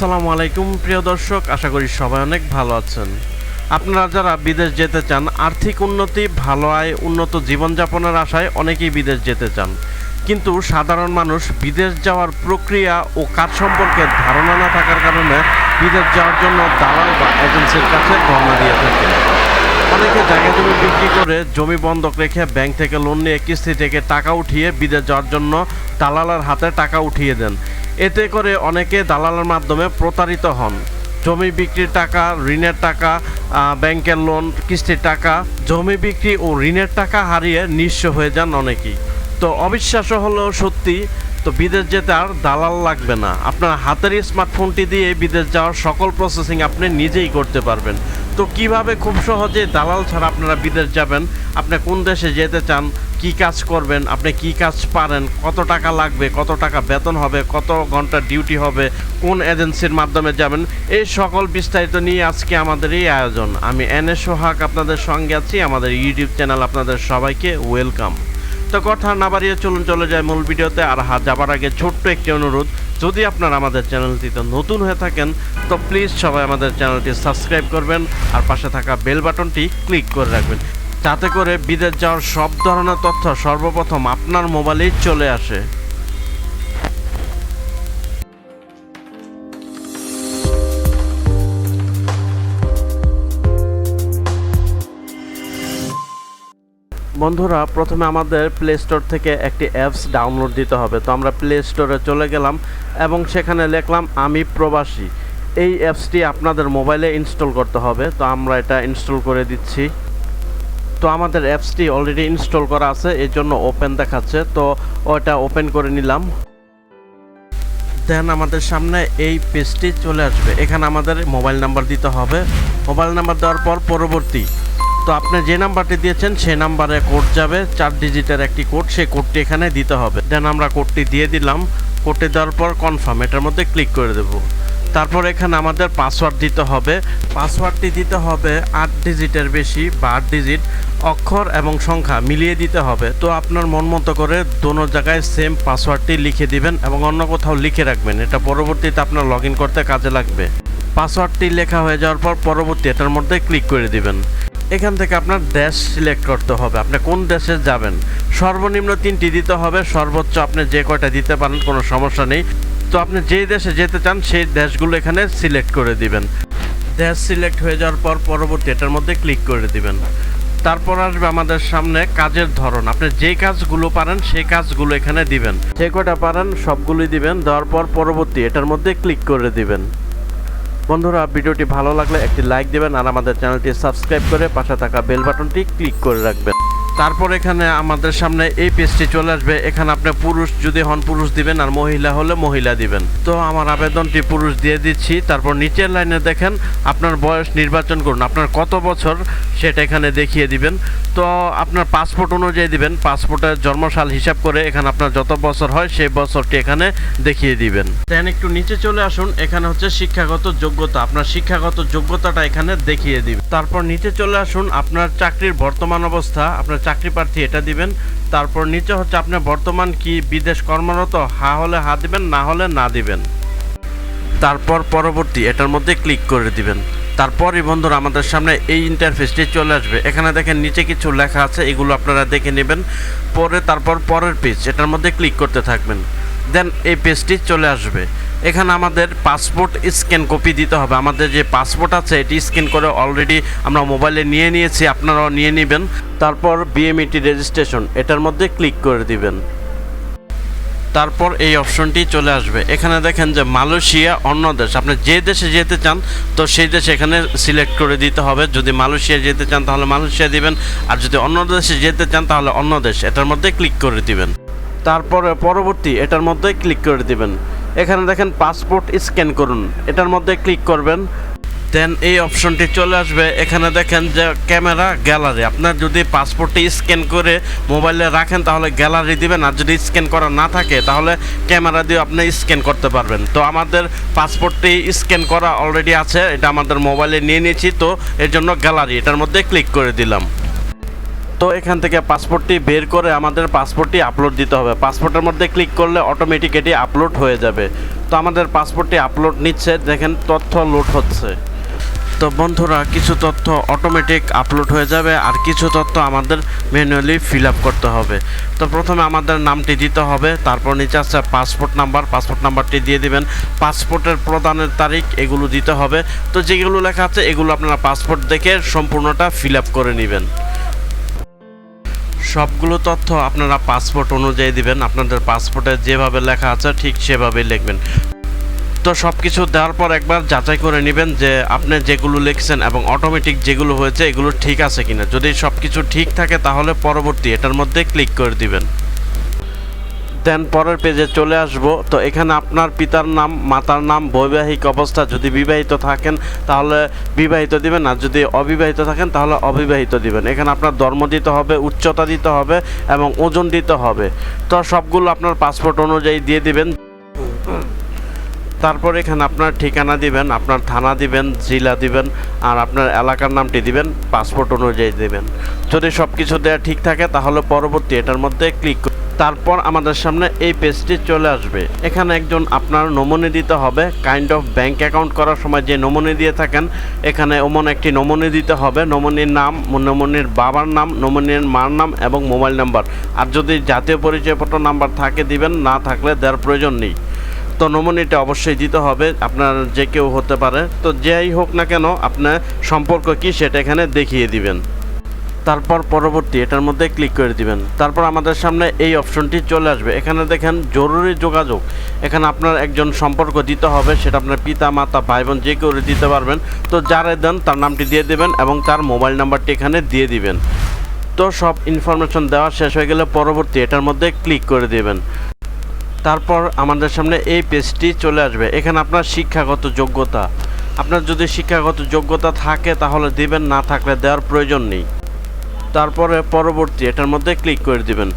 আসসালামু আলাইকুম, প্রিয় দর্শক। আশা করি সবাই অনেক ভালো আছেন। আপনারা যারা বিদেশ যেতে চান, আর্থিক উন্নতি, ভালো আয়, উন্নত জীবনযাপনের আশায় অনেকেই বিদেশ যেতে চান। কিন্তু সাধারণ মানুষ বিদেশ যাওয়ার প্রক্রিয়া ও কাজ সম্পর্কে ধারণা না থাকার কারণে বিদেশ যাওয়ার জন্য দালাল বা এজেন্সির কাছে ধর্ণা দিয়ে থাকে অনেকে জায়গা জমি বিক্রি করে জমি বন্ধক রেখে ব্যাংক থেকে লোন নিয়ে কিস্তি থেকে টাকা উঠিয়ে বিদেশ যাওয়ার জন্য দালালের হাতে টাকা উঠিয়ে দেন। এতে করে অনেকে দালালের মাধ্যমে প্রতারিত হন। জমি বিক্রির টাকা, ঋণের টাকা ব্যাংকের লোন, কিস্তির টাকা, জমি বিক্রি ও ঋণের টাকা হারিয়ে নিঃস্ব হয়ে যান অনেকেই। তো অবিশ্বাস্য হলেও সত্যি তো বিদেশ যেতে আর দালাল লাগবে না। আপনার হাতের স্মার্টফোনটি দিয়ে বিদেশ যাওয়ার সকল প্রসেসিং আপনি নিজেই করতে পারবেন। তো কীভাবে খুব সহজে দালাল ছাড়া আপনারা বিদেশ যাবেন? আপনি কোন দেশে যেতে চান? কি কাজ করবেন? আপনি কি কাজ পারেন? কত টাকা লাগবে? কত টাকা বেতন হবে? কত ঘণ্টা ডিউটি হবে? কোন এজেন্সির মাধ্যমে যাবেন? এই সকল বিস্তারিত নিয়ে আজকে আমাদের এই আয়োজন। আমি এন এ সোহাগ আপনাদের সঙ্গে আছি। আমাদের ইউটিউব চ্যানেল আপনাদের সবাইকে ওয়েলকাম। তো কথা না বাড়িয়ে চলুন চলে যায় মূল ভিডিওতে। আর হাত যাবার আগে ছোট্ট একটি অনুরোধ, যদি আপনারা আমাদের চ্যানেলটিতে নতুন হয়ে থাকেন, তো প্লিজ সবাই আমাদের চ্যানেলটি সাবস্ক্রাইব করবেন আর পাশে থাকা বেল বাটনটি ক্লিক করে রাখবেন। যাতে করে বিদেশ যাওয়ার সব ধরনের তথ্য সর্বপ্রথম আপনার মোবাইলেই চলে আসে। বন্ধুরা, প্রথমে আমাদের প্লে স্টোর থেকে একটি অ্যাপস ডাউনলোড দিতে হবে। তো আমরা প্লে স্টোরে চলে গেলাম এবং সেখানে লিখলাম, আমি প্রবাসী। এই অ্যাপসটি আপনাদের মোবাইলে ইনস্টল করতে হবে। তো আমরা এটা ইনস্টল করে দিচ্ছি। তো আমাদের অ্যাপসটি অলরেডি ইনস্টল করা আছে, এর জন্য ওপেন দেখাচ্ছে। তো ওটা ওপেন করে নিলাম। দেন আমাদের সামনে এই পেজটি চলে আসবে। এখানে আমাদের মোবাইল নাম্বার দিতে হবে। মোবাইল নাম্বার দেওয়ার পর পরবর্তী তো আপনি যে নাম্বারটি দিয়েছেন সেই নাম্বারে কোড যাবে, চার ডিজিটের একটি কোড সেই কোডটি এখানে দিতে হবে। দেন আমরা কোডটি দিয়ে দিলাম। কোডটি দেওয়ার পর কনফার্ম এটার মধ্যে ক্লিক করে দেব। তারপর এখানে আমাদের পাসওয়ার্ড দিতে হবে। পাসওয়ার্ডটি দিতে হবে আট ডিজিটের বেশি বা আট ডিজিট অক্ষর এবং সংখ্যা মিলিয়ে দিতে হবে। তো আপনার মন মতো করে দোনো জায়গায় সেম পাসওয়ার্ডটি লিখে দিবেন এবং অন্য কোথাও লিখে রাখবেন। এটা পরবর্তীতে আপনার লগ করতে কাজে লাগবে। পাসওয়ার্ডটি লেখা হয়ে যাওয়ার পর পরবর্তী এটার মধ্যে ক্লিক করে দিবেন। এখান থেকে আপনার দেশ সিলেক্ট করতে হবে। আপনি কোন দেশে যাবেন? সর্বনিম্ন তিনটি দিতে হবে, সর্বোচ্চ আপনি যে কয়টা দিতে পারেন, কোনো সমস্যা নেই। তো আপনি যেই দেশে যেতে চান, সেই দেশগুলো এখানে সিলেক্ট করে দিবেন। দেশ সিলেক্ট হয়ে যাওয়ার পর পরবর্তী এটার মধ্যে ক্লিক করে দিবেন। তারপর আসবে আমাদের সামনে কাজের ধরন। আপনি যে কাজগুলো পারেন, সেই কাজগুলো এখানে দিবেন। যে কয়টা পারেন, সবগুলোই দিবেন। দেওয়ার পর পরবর্তী এটার মধ্যে ক্লিক করে দিবেন। বন্ধুরা, ভিডিওটি ভালো লাগলে একটি লাইক দেবেন আর আমাদের চ্যানেলটি সাবস্ক্রাইব করে পাশে থাকা বেল বাটনটি ক্লিক করে রাখবেন। তারপর এখানে আমাদের সামনে এই পেজটি চলে আসবে। এখানে আপনি পুরুষ যদি হন, পুরুষ দিবেন আর মহিলা হলে মহিলা দিবেন। তো আমার আবেদনটি পুরুষ দিয়ে দিচ্ছি। তারপর নিচের লাইনে দেখেন, আপনার বয়স নির্বাচন করুন। আপনার কত বছর সেটা এখানে দেখিয়ে দিবেন। তো আপনার পাসপোর্ট অনুযায়ী দিবেন। পাসপোর্টের জন্মসাল হিসাব করে এখানে আপনার যত বছর হয়, সেই বছরটি এখানে দেখিয়ে দিবেন। দেন একটু নিচে চলে আসুন। এখানে হচ্ছে শিক্ষাগত যোগ্যতা। আপনার শিক্ষাগত যোগ্যতাটা এখানে দেখিয়ে দিবেন। তারপর নিচে চলে আসুন। আপনার চাকরির বর্তমান অবস্থা। আপনার চাকরি প্রার্থী এটা দিবেন। তারপর নিচে হচ্ছে আপনি বর্তমান কি বিদেশ কর্মরত, হা হলে হা দিবেন, না হলে না দিবেন। তারপর পরবর্তী, এটার মধ্যে ক্লিক করে দিবেন। তারপরই বন্ধুরা, আমাদের সামনে এই ইন্টারফেসটি চলে আসবে। এখানে দেখেন নিচে কিছু লেখা আছে, এগুলো আপনারা দেখে নেবেন। পরে, তারপর পরের পেজ এটার মধ্যে ক্লিক করতে থাকবেন। দেন এই পেজটি চলে আসবে। এখানে আমাদের পাসপোর্ট স্ক্যান কপি দিতে হবে। আমাদের যে পাসপোর্ট আছে, এটি স্ক্যান করে অলরেডি আমরা মোবাইলে নিয়ে নিয়েছি, আপনারাও নিয়ে নেবেন। তারপর বিএমইটি রেজিস্ট্রেশন এটার মধ্যে ক্লিক করে দিবেন। তারপর এই অপশনটি চলে আসবে। এখানে দেখেন যে মালয়েশিয়া অন্য দেশ, আপনি যে দেশে যেতে চান, তো সেই দেশে এখানে সিলেক্ট করে দিতে হবে। যদি মালয়েশিয়া যেতে চান, তাহলে মালয়েশিয়া দিবেন। আর যদি অন্য দেশে যেতে চান, তাহলে অন্য দেশ, এটার মধ্যে ক্লিক করে দিবেন। তারপরে পরবর্তী, এটার মধ্যে ক্লিক করে দিবেন। এখানে দেখেন পাসপোর্ট স্ক্যান করুন। এটার মধ্যে ক্লিক করবেন। দেন এই অপশনটি চলে আসবে। এখানে দেখেন যে ক্যামেরা গ্যালারি আপনার যদি পাসপোর্টটি স্ক্যান করে মোবাইলে রাখেন, তাহলে গ্যালারি দিবেন। আর যদি স্ক্যান করা না থাকে, তাহলে ক্যামেরা দিয়ে আপনি স্ক্যান করতে পারবেন। তো আমাদের পাসপোর্টটি স্ক্যান করা অলরেডি আছে। এটা আমাদের মোবাইলে নিয়ে নিয়েছি। তো এর জন্য গ্যালারি এটার মধ্যে ক্লিক করে দিলাম। তো এখান থেকে পাসপোর্টটি বের করে আমাদের পাসপোর্টটি আপলোড দিতে হবে। পাসপোর্টের মধ্যে ক্লিক করলে অটোমেটিক এটি আপলোড হয়ে যাবে। তো আমাদের পাসপোর্টটি আপলোড নিচ্ছে, দেখেন তথ্য লোড হচ্ছে। তো বন্ধুরা, কিছু তথ্য অটোমেটিক আপলোড হয়ে যাবে আর কিছু তথ্য আমাদের ম্যানুয়ালি ফিল আপ করতে হবে। তো প্রথমে আমাদের নামটি দিতে হবে, তারপর নিচে আছে পাসপোর্ট নাম্বার। পাসপোর্ট নাম্বারটি দিয়ে দিবেন। পাসপোর্টের প্রদানের তারিখ এগুলো দিতে হবে। তো যেগুলো লেখা আছে, এগুলো আপনারা পাসপোর্ট দেখে সম্পূর্ণটা ফিল আপ করে নেবেন। সবগুলো তথ্য আপনারা পাসপোর্ট অনুযায়ী দিবেন। আপনাদের পাসপোর্টে যেভাবে লেখা আছে, ঠিক সেভাবেই লিখবেন। তো সব কিছু দেওয়ার পর একবার যাচাই করে নেবেন যে আপনি যেগুলো লিখছেন এবং অটোমেটিক যেগুলো হয়েছে, এগুলো ঠিক আছে কিনা। যদি সব কিছু ঠিক থাকে, তাহলে পরবর্তী এটার মধ্যে ক্লিক করে দিবেন। দেন পরের পেজে চলে আসব। তো এখানে আপনার পিতার নাম, মাতার নাম, বৈবাহিক অবস্থা যদি বিবাহিত থাকেন, তাহলে বিবাহিত দিবেন। আর যদি অবিবাহিত থাকেন, তাহলে অবিবাহিত দিবেন। এখানে আপনার ধর্ম দিতে হবে, উচ্চতা দিতে হবে এবং ওজন দিতে হবে। তো সবগুলো আপনার পাসপোর্ট অনুযায়ী দিয়ে দিবেন। তারপর এখানে আপনার ঠিকানা দিবেন, আপনার থানা দিবেন, জেলা দিবেন, আর আপনার এলাকার নামটি দিবেন পাসপোর্ট অনুযায়ী দিবেন। যদি সব কিছু দেওয়া ঠিক থাকে, তাহলে পরবর্তী এটার মধ্যে ক্লিক তারপর আমাদের সামনে এই পেজটি চলে আসবে। এখানে একজন আপনার নমুনি দিতে হবে। কাইন্ড অফ ব্যাংক অ্যাকাউন্ট করার সময় যে নমুনি দিয়ে থাকেন, এখানে ওমন একটি নমুনি দিতে হবে। নমুনির নাম, নমুনির বাবার নাম, নমুনির মার নাম এবং মোবাইল নাম্বার। আর যদি জাতীয় পরিচয়পত্র নাম্বার থাকে দিবেন, না থাকলে দেওয়ার প্রয়োজন নেই। তো নমুনিটা অবশ্যই দিতে হবে। আপনার যে কেউ হতে পারে। তো যেই হোক না কেন, আপনার সম্পর্ক কি সেটা এখানে দেখিয়ে দিবেন। তারপর পরবর্তী এটার মধ্যে ক্লিক করে দিবেন। তারপর আমাদের সামনে এই অপশনটি চলে আসবে। এখানে দেখেন, জরুরি যোগাযোগ। এখানে আপনার একজন সম্পর্ক দিতে হবে, সেটা আপনার পিতা, মাতা ভাই বোন যে কেউ দিতে পারবেন। তো যারা দেন, তার নামটি দিয়ে দেবেন এবং তার মোবাইল নাম্বারটি এখানে দিয়ে দিবেন। তো সব ইনফরমেশন দেওয়া শেষ হয়ে গেলে পরবর্তী এটার মধ্যে ক্লিক করে দেবেন। তারপর আমাদের সামনে এই পেজটি চলে আসবে। এখানে আপনার শিক্ষাগত যোগ্যতা। আপনার যদি শিক্ষাগত যোগ্যতা থাকে, তাহলে দিবেন, না থাকলে দেওয়ার প্রয়োজন নেই। তারপরে পরবর্তী এটার মধ্যে ক্লিক করে দিবেন।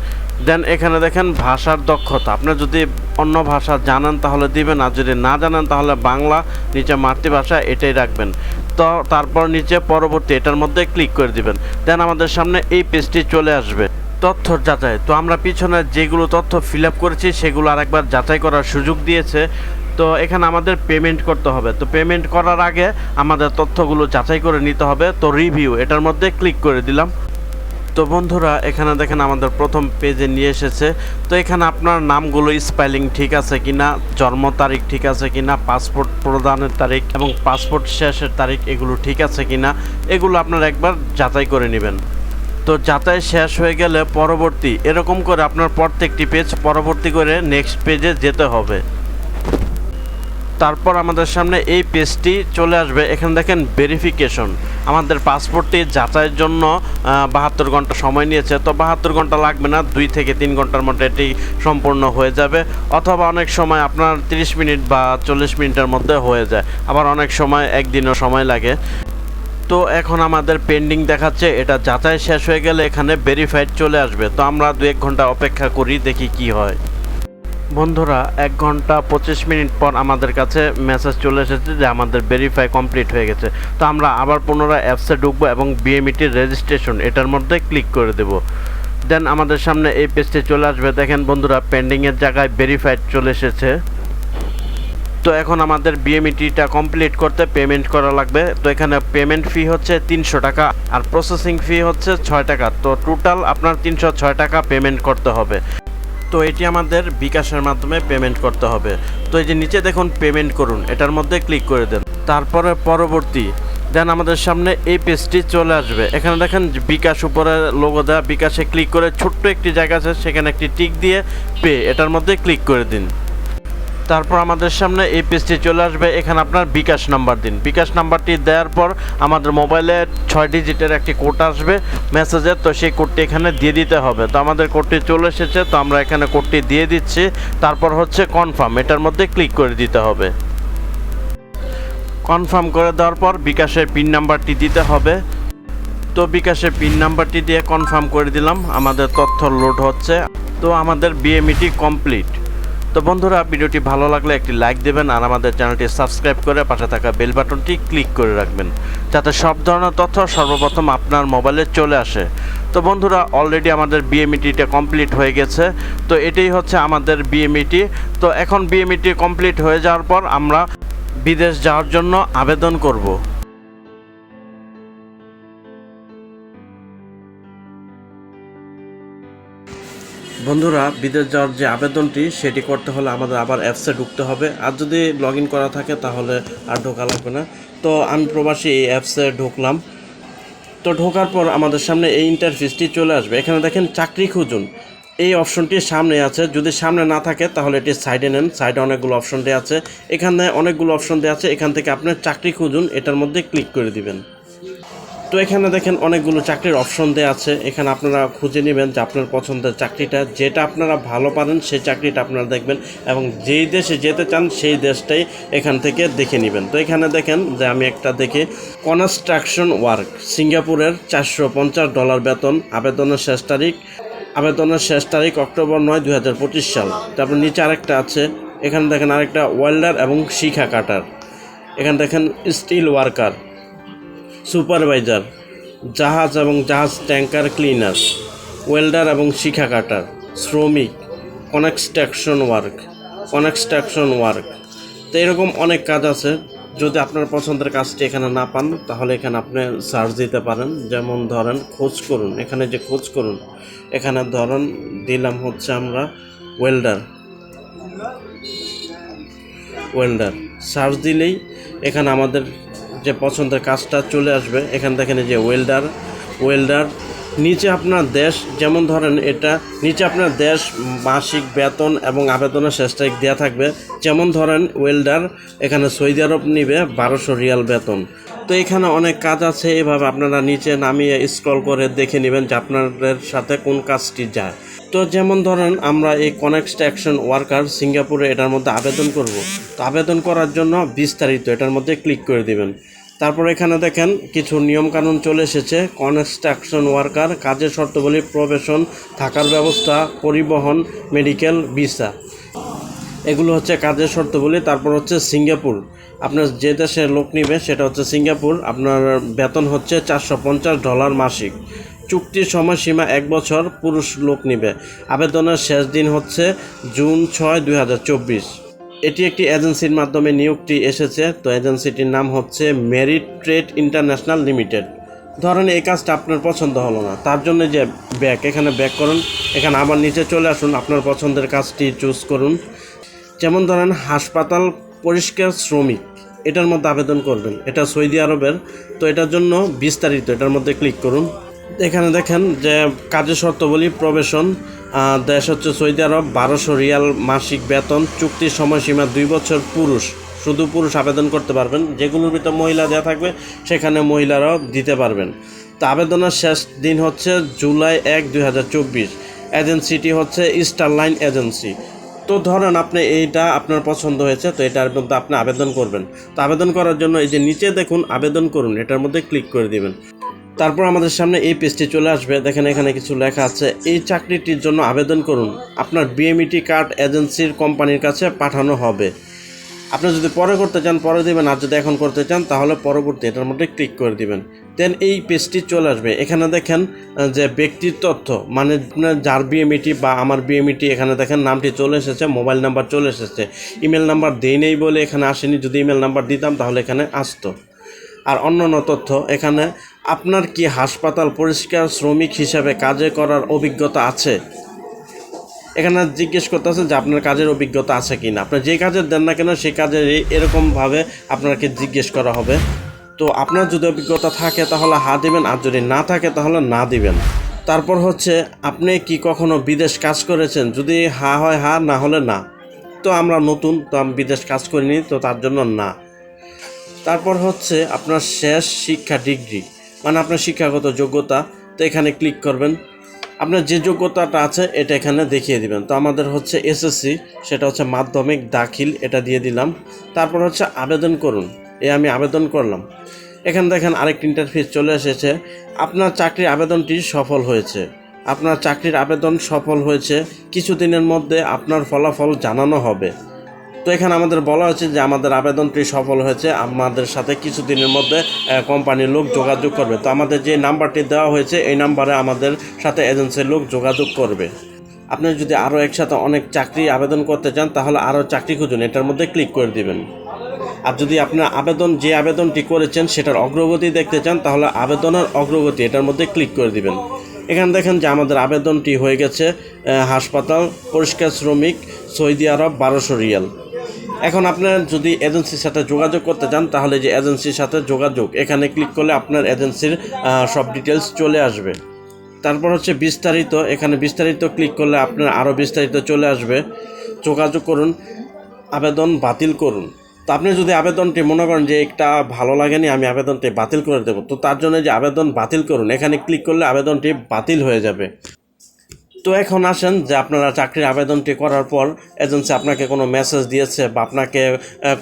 দেন এখানে দেখেন ভাষার দক্ষতা। আপনি যদি অন্য ভাষা জানেন তাহলে দিবেন, আর যদি না জানেন তাহলে বাংলা, নিচে মাতৃভাষা এটাই রাখবেন। তো তারপর নিচে পরবর্তী এটার মধ্যে ক্লিক করে দিবেন। দেন আমাদের সামনে এই পেজটি চলে আসবে। তথ্য যাচাই। তো আমরা পিছনে যেগুলো তথ্য ফিল আপ করেছি, সেগুলো আরেকবার যাচাই করার সুযোগ দিয়েছে। তো এখানে আমাদের পেমেন্ট করতে হবে। তো পেমেন্ট করার আগে আমাদের তথ্যগুলো যাচাই করে নিতে হবে। তো রিভিউ এটার মধ্যে ক্লিক করে দিলাম। তো বন্ধুরা, এখানে দেখেন আমাদের প্রথম পেজে নিয়ে এসেছে। তো এখানে আপনার নামগুলো স্পেলিং ঠিক আছে কিনা, জন্ম তারিখ ঠিক আছে কিনা পাসপোর্ট প্রদানের তারিখ এবং পাসপোর্ট শেষের তারিখ এগুলো ঠিক আছে কিনা, এগুলো আপনারা একবার যাচাই করে নেবেন। তো যাচাই শেষ হয়ে গেলে পরবর্তী, এরকম করে আপনার প্রত্যেকটি পেজ পরবর্তী করে নেক্সট পেজে যেতে হবে। তারপর আমাদের সামনে এই পেজটি চলে আসবে। এখানে দেখেন ভেরিফিকেশন আমাদের পাসপোর্টটি যাচাইয়ের জন্য বাহাত্তর ঘণ্টা সময় নিয়েছে। তো বাহাত্তর ঘণ্টা লাগবে না, দুই থেকে তিন ঘণ্টার মধ্যে এটি সম্পূর্ণ হয়ে যাবে। অথবা অনেক সময় আপনার তিরিশ মিনিট বা চল্লিশ মিনিটের মধ্যে হয়ে যায়। আবার অনেক সময় একদিনও সময় লাগে। তো এখন আমাদের পেন্ডিং দেখাচ্ছে, এটা যাচাই শেষ হয়ে গেলে এখানে ভেরিফাইড চলে আসবে। তো আমরা দু এক ঘণ্টা অপেক্ষা করি, দেখি কি হয়। বন্ধুরা, এক ঘণ্টা পঁচিশ মিনিট পর আমাদের কাছে মেসেজ চলে এসেছে যে আমাদের ভেরিফাই কমপ্লিট হয়ে গেছে। তো আমরা আবার পুনরায় অ্যাপসে ঢুকবো এবং বিএমইটির রেজিস্ট্রেশন এটার মধ্যে ক্লিক করে দেব। দেন আমাদের সামনে এই পেজটি চলে আসবে। দেখেন বন্ধুরা পেন্ডিংয়ের জায়গায় ভেরিফাইড চলে এসেছে। তো এখন আমাদের বিএমইটিটা কমপ্লিট করতে পেমেন্ট করা লাগবে। তো এখানে পেমেন্ট ফি হচ্ছে তিনশো টাকা আর প্রসেসিং ফি হচ্ছে ছয় টাকা। তো টোটাল আপনার তিনশো ছয় টাকা পেমেন্ট করতে হবে। তো এটি আমাদের বিকাশের মাধ্যমে পেমেন্ট করতে হবে। তো এই যে নিচে দেখুন পেমেন্ট করুন, এটার মধ্যে ক্লিক করে দেন। তারপরে পরবর্তী, দেন আমাদের সামনে এই পেজটি চলে আসবে। এখানে দেখেন বিকাশ উপরে লোগো দেওয়া বিকাশে ক্লিক করে ছোট্ট একটি জায়গা আছে, সেখানে একটি টিক দিয়ে পে এটার মধ্যে ক্লিক করে দিন। তারপর আমাদের সামনে এই পেজটি চলে আসবে। এখানে আপনার বিকাশ নাম্বার দিন। বিকাশ নাম্বারটি দেওয়ার পর আমাদের মোবাইলে ছয় ডিজিটের একটি কোড আসবে মেসেজের তো সেই কোডটি এখানে দিয়ে দিতে হবে। তো আমাদের কোডটি চলে এসেছে। তো আমরা এখানে কোডটি দিয়ে দিচ্ছি। তারপর হচ্ছে কনফার্ম। এটার মধ্যে ক্লিক করে দিতে হবে। কনফার্ম করে দেওয়ার পর বিকাশের পিন নাম্বারটি দিতে হবে। তো বিকাশের পিন নাম্বারটি দিয়ে কনফার্ম করে দিলাম। আমাদের তথ্য লোড হচ্ছে। তো আমাদের বিএমইটি কমপ্লিট। তো বন্ধুরা, ভিডিওটি ভালো লাগলে একটি লাইক দেবেন আর আমাদের চ্যানেলটি সাবস্ক্রাইব করে পাশে থাকা বেল বাটনটি ক্লিক করে রাখবেন, যাতে সব ধরনের তথ্য সর্বপ্রথম আপনার মোবাইলে চলে আসে। তো বন্ধুরা অলরেডি আমাদের বিএমইটিটা কমপ্লিট হয়ে গেছে। তো এটাই হচ্ছে আমাদের বিএমইটি তো এখন বিএমইটি কমপ্লিট হয়ে যাওয়ার পর আমরা বিদেশ যাওয়ার জন্য আবেদন করব। বন্ধুরা, বিদেশ যাওয়ার যে আবেদনটি, সেটি করতে হলে আমাদের আবার অ্যাপসে ঢুকতে হবে। আর যদি লগ করা থাকে, তাহলে আর ঢোকা লাগবে না। তো আমি প্রবাসী এই অ্যাপসে ঢুকলাম। তো ঢোকার পর আমাদের সামনে এই ইন্টারফেসটি চলে আসবে। এখানে দেখেন, চাকরি খুঁজুন। এই অপশনটি সামনে আছে। যদি সামনে না থাকে, তাহলে এটি সাইডে নেন। সাইডে অনেকগুলো অপশন দেওয়া আছে। এখানে অনেকগুলো অপশন দেওয়া আছে। এখান থেকে আপনার চাকরি খুঁজুন। এটার মধ্যে ক্লিক করে দিবেন। তো এখানে দেখেন অনেকগুলো চাকরির অপশন দেওয়া আছে। এখানে আপনারা খুঁজে নেবেন যে আপনার পছন্দের চাকরিটা। যেটা আপনারা ভালো পারেন, সেই চাকরিটা আপনারা দেখবেন এবং যেই দেশে যেতে চান, সেই দেশটাই এখান থেকে দেখে নেবেন। তো এখানে দেখেন যে আমি একটা দেখে কনস্ট্রাকশন ওয়ার্ক সিঙ্গাপুরের চারশো পঞ্চাশ ডলার বেতন, আবেদনের শেষ তারিখ, আবেদনের শেষ তারিখ অক্টোবর নয় দু সাল। তারপর নিচে আরেকটা আছে, এখানে দেখেন আরেকটা ওয়েল্ডার এবং শিখা কাটার। এখানে দেখেন স্টিল ওয়ার্কার। সুপারভাইজার, জাহাজ এবং জাহাজ ট্যাঙ্কার ক্লিনার, ওয়েল্ডার এবং শিখা কাটার, শ্রমিক, কনস্ট্রাকশন ওয়ার্ক কনস্ট্রাকশন ওয়ার্ক। তো এরকম অনেক কাজ আছে। যদি আপনার পছন্দের কাজটি এখানে না পান, তাহলে এখানে আপনি সার্চ দিতে পারেন। যেমন ধরেন, খোঁজ করুন। এখানে যে খোঁজ করুন, এখানে ধরেন, দিলাম হচ্ছে আমরা ওয়েল্ডার। ওয়েল্ডার। সার্চ দিলেই এখানে আমাদের যে পছন্দের কাজটা চলে আসবে, এখান এই যে ওয়েল্ডার ওয়েল্ডার নিচে আপনার দেশ, যেমন ধরেন এটা, নিচে আপনার দেশ, মাসিক বেতন এবং আবেদনের শেষ তারিখ দেওয়া থাকবে। যেমন ধরেন ওয়েল্ডার এখানে সৌদি আরব নিবে বারোশো রিয়াল বেতন। তো এখানে অনেক কাজ আছে, এভাবে আপনারা নিচে নামিয়ে স্ক্রল করে দেখে নেবেন যে আপনাদের সাথে কোন কাজটি যায়। তো যেমন ধরেন, আমরা এই কনস্ট্রাকশন ওয়ার্কার সিঙ্গাপুরে এটার মধ্যে আবেদন করব। তো আবেদন করার জন্য বিস্তারিত এটার মধ্যে ক্লিক করে দিবেন। তারপর এখানে দেখেন, কিছু নিয়মকানুন চলে এসেছে। কনস্ট্রাকশন ওয়ার্কার কাজের শর্তাবলী প্রবেশন থাকার ব্যবস্থা, পরিবহন মেডিকেল ভিসা এগুলো হচ্ছে কাজের শর্তাবলী তারপর হচ্ছে সিঙ্গাপুর। আপনার যে দেশে লোক নিবে, সেটা হচ্ছে সিঙ্গাপুর। আপনার বেতন হচ্ছে চারশো পঞ্চাশ ডলার মাসিক। চুক্তির সময়সীমা এক বছর, পুরুষ লোক নিবে। আবেদনের শেষ দিন হচ্ছে জুন ছয়, দুই এটি একটি এজেন্সির মাধ্যমে নিয়োগটি এসেছে। তো এজেন্সিটির নাম হচ্ছে মেরিট ট্রেড ইন্টারন্যাশনাল লিমিটেড। ধরেন এই কাজটা আপনার পছন্দ হলো না, তার জন্য যে ব্যাক এখানে ব্যাক করুন। এখানে আবার নিচে চলে আসুন, আপনার পছন্দের কাজটি চুজ করুন। যেমন ধরেন, হাসপাতাল পরিষ্কার শ্রমিক, এটার মধ্যে আবেদন করবেন। এটা সৌদি আরবের, তো এটার জন্য বিস্তারিত এটার মধ্যে ক্লিক করুন। এখানে দেখেন যে কাজের শর্তাবলী প্রবেশন দেশ হচ্ছে সৌদি আরব, বারোশো রিয়াল মাসিক বেতন, চুক্তির সময়সীমা দুই বছর, পুরুষ। শুধু পুরুষ আবেদন করতে পারবেন, যেগুলোর ভিতরে মহিলা দেওয়া থাকবে, সেখানে মহিলারাও দিতে পারবেন। তো আবেদনের শেষ দিন হচ্ছে জুলাই এক দুই হাজার চব্বিশ। এজেন্সিটি হচ্ছে ইস্টারলাইন এজেন্সি তো ধরেন আপনি এইটা আপনার পছন্দ হয়েছে, তো এটার মধ্যে আপনি আবেদন করবেন। তো আবেদন করার জন্য এই যে নিচে দেখুন, আবেদন করুন, এটার মধ্যে ক্লিক করে দিবেন। তারপর আমাদের সামনে এই পেজটি চলে আসবে, দেখেন এখানে কিছু লেখা আছে, এই চাকরিটির জন্য আবেদন করুন। আপনার বিএমইটি কার্ড এজেন্সির কোম্পানির কাছে পাঠানো হবে। আপনি যদি পরে করতে চান, পরে দিবেন, আর যদি এখন করতে চান, তাহলে পরবর্তী এটার মধ্যে ক্লিক করে দিবেন। দেন এই পেজটি চলে আসবে। এখানে দেখেন যে ব্যক্তির তথ্য মানে আপনার যার বিএমইটি বা আমার বিএমইটি এখানে দেখেন নামটি চলে এসেছে, মোবাইল নাম্বার চলে এসেছে। ইমেল নাম্বার দেই নেই বলে এখানে আসেনি, যদি ইমেল নাম্বার দিতাম, তাহলে এখানে আসতো। আর অন্যান্য তথ্য, এখানে আপনার কি হাসপাতাল পরিষ্কার শ্রমিক হিসাবে কাজে করার অভিজ্ঞতা আছে? এখানে জিজ্ঞেস করতেছে যে আপনার কাজের অভিজ্ঞতা আছে কি না আপনার যে কাজের দেন না কেন সেই কাজের এরকমভাবে আপনাকে জিজ্ঞেস করা হবে। তো আপনার যদি অভিজ্ঞতা থাকে তাহলে হা দিবেন, আর যদি না থাকে তাহলে না দিবেন। তারপর হচ্ছে, আপনি কি কখনো বিদেশ কাজ করেছেন? যদি হা হয় হা, না হলে না। তো আমরা নতুন, তো আমি বিদেশ কাজ করিনি, তো তার জন্য না। তারপর হচ্ছে, আপনার শেষ শিক্ষা ডিগ্রি মানে আপনার শিক্ষাগত যোগ্যতা, তো এখানে ক্লিক করবেন। আপনার যে যোগ্যতাটা আছে, এটা এখানে দেখিয়ে দিবেন। তো আমাদের হচ্ছে এসএসসি সেটা হচ্ছে মাধ্যমিক দাখিল, এটা দিয়ে দিলাম। তারপর হচ্ছে আবেদন করুন। এ আমি আবেদন করলাম। এখানে দেখেন আরেকটি ইন্টারফেস চলে এসেছে। আপনার চাকরির আবেদনটি সফল হয়েছে। আপনার চাকরির আবেদন সফল হয়েছে। কিছুদিনের মধ্যে আপনার ফলাফল জানানো হবে। তো এখানে আমাদের বলা হয়েছে যে আমাদের আবেদনটি সফল হয়েছে। আমাদের সাথে কিছুদিনের মধ্যে কোম্পানির লোক যোগাযোগ করবে। তো আমাদের যে নাম্বারটি দেওয়া হয়েছে, এই নাম্বারে আমাদের সাথে এজেন্সির লোক যোগাযোগ করবে। আপনি যদি আরও একসাথে অনেক চাকরি আবেদন করতে চান, তাহলে আরও চাকরি খুঁজুন। এটার মধ্যে ক্লিক করে দিবেন। আর যদি আপনার আবেদন, যে আবেদনটি করেছেন, সেটার অগ্রগতি দেখতে চান, তাহলে আবেদনের অগ্রগতি এটার মধ্যে ক্লিক করে দিবেন। এখানে দেখেন যে আমাদের আবেদনটি হয়ে গেছে হাসপাতাল, পরিষ্কার শ্রমিক, সৌদি আরব, বারোশো রিয়াল। এখন আপনার যদি এজেন্সির সাথে যোগাযোগ করতে চান, তাহলে যে এজেন্সির সাথে যোগাযোগ, এখানে ক্লিক করলে আপনার এজেন্সির সব ডিটেলস চলে আসবে। তারপর হচ্ছে বিস্তারিত, এখানে বিস্তারিত ক্লিক করলে আপনার আরও বিস্তারিত চলে আসবে। যোগাযোগ করুন, আবেদন বাতিল করুন। তো আপনি যদি আবেদনটি মনে করেন যে একটা ভালো লাগেনি, আমি আবেদনটি বাতিল করে দেবো। তো তার জন্য যে আবেদন বাতিল করুন, এখানে ক্লিক করলে আবেদনটি বাতিল হয়ে যাবে। তো এখন আসেন যে আপনারা চাকরির আবেদনটি করার পর এজেন্সি আপনাকে কোনো মেসেজ দিয়েছে বা আপনাকে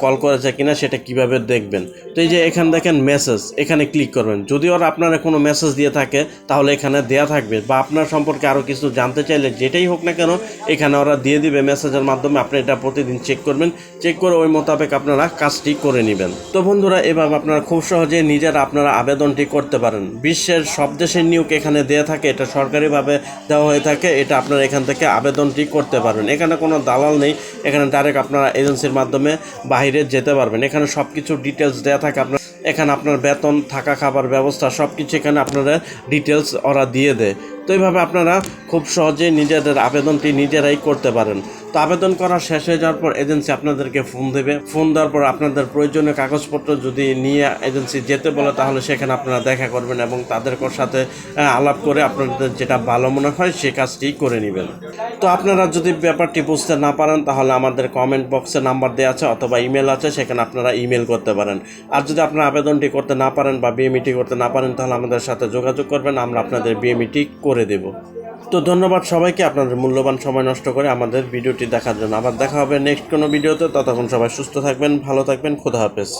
কল করেছে কিনা সেটা কীভাবে দেখবেন? তো এই যে এখানে দেখেন মেসেজ এখানে ক্লিক করবেন। যদি ওরা আপনারা কোনো মেসেজ দিয়ে থাকে, তাহলে এখানে দেয়া থাকবে। বা আপনার সম্পর্কে আরও কিছু জানতে চাইলে যেটাই হোক না কেন, এখানে ওরা দিয়ে দিবে মেসেজের মাধ্যমে। আপনি এটা প্রতিদিন চেক করবেন। চেক করে ওই মোতাবেক আপনারা কাজটি করে নেবেন। তো বন্ধুরা, এভাবে আপনারা খুব সহজে নিজেরা আপনারা আবেদনটি করতে পারেন। বিশ্বের সব দেশের নিয়োগ এখানে দেয়া থাকে। এটা সরকারিভাবে দেওয়া হয়ে থাকে। এটা আপনারা এখান থেকে আবেদনটি করতে পারবেন। এখানে কোনো দালাল নেই। এখানে ডাইরেক্ট আপনারা এজেন্সির মাধ্যমে বাইরে যেতে পারবেন। এখানে সব কিছু ডিটেলস দেওয়া থাকে আপনার। এখানে আপনার বেতন, থাকা খাবার ব্যবস্থা সব কিছু এখানে আপনারা ডিটেলস ওরা দিয়ে দেয়। তো এইভাবে আপনারা খুব সহজে নিজেদের আবেদনটি নিজেরাই করতে পারেন। তো আবেদন করা শেষ হয়ে যাওয়ার পর এজেন্সি আপনাদেরকে ফোন দেবে। ফোন দেওয়ার পর আপনাদের প্রয়োজনীয় কাগজপত্র যদি নিয়ে এজেন্সি যেতে বলে, তাহলে সেখানে আপনারা দেখা করবেন এবং তাদের সাথে আলাপ করে আপনাদের যেটা ভালো মনে হয় সে কাজটি করে নেবেন। তো আপনারা যদি ব্যাপারটি বুঝতে না পারেন, তাহলে আমাদের কমেন্ট বক্সে নাম্বার দেওয়া আছে অথবা ইমেল আছে, সেখানে আপনারা ইমেল করতে পারেন। আর যদি আপনারা আবেদনটি করতে না পারেন বা বিএমইটি করতে না পারেন, তাহলে আমাদের সাথে যোগাযোগ করবেন। আমরা আপনাদের বিএমইটি করে দেব। তো ধন্যবাদ সবাইকে, আপনাদের মূল্যবান সময় নষ্ট করে আমাদের ভিডিওটি দেখার জন্য। আবার দেখা হবে নেক্সট কোনো ভিডিওতে। ততক্ষণ সবাই সুস্থ থাকবেন, ভালো থাকবেন, খোদা হাফেজ।